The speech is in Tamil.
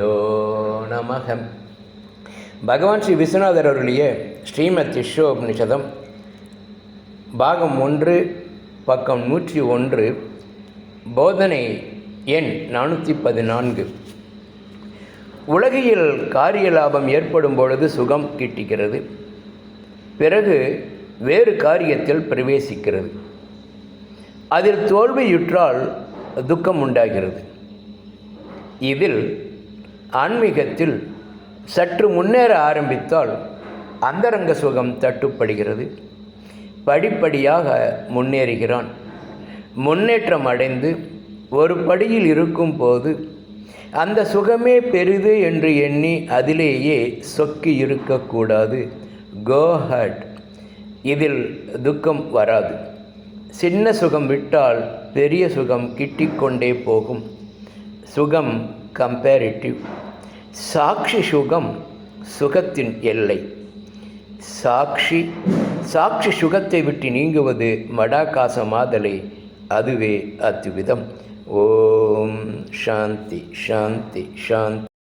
நமக. பகவான் ஸ்ரீ விஸ்வநாதர் அருளிய ஸ்ரீமத் உபநிஷதம் பாகம் ஒன்று பக்கம் நூற்றி ஒன்று போதனை எண் நானூற்றி பதினான்கு. உலகில் காரிய லாபம் ஏற்படும் பொழுது சுகம் கிட்டுகிறது பிறகு வேறு காரியத்தில் பிரவேசிக்கிறது. அதில் தோல்வியுற்றால் துக்கம் உண்டாகிறது இதில் ஆன்மீகத்தில் சற்று முன்னேற ஆரம்பித்தால் அந்தரங்க சுகம் தட்டுப்படுகிறது. படிப்படியாக முன்னேறுகிறான். முன்னேற்றம் அடைந்து ஒரு படியில் இருக்கும் போது அந்த சுகமே பெரிது என்று எண்ணி அதிலேயே சொக்கி இருக்கக்கூடாது. கோஹட் இதில் துக்கம் வராது. சின்ன சுகம் விட்டால் பெரிய சுகம் கிட்டிக்கொண்டே போகும். சுகம் கம்பேரிட்டிவ் சாட்சி சுகம் சுகத்தின் எல்லை. சாட்சி சாட்சி சுகத்தை விட்டு நீங்குவது மடாகாசமாதலை அதுவே அத்விதம் ஓம் சாந்தி சாந்தி சாந்தி.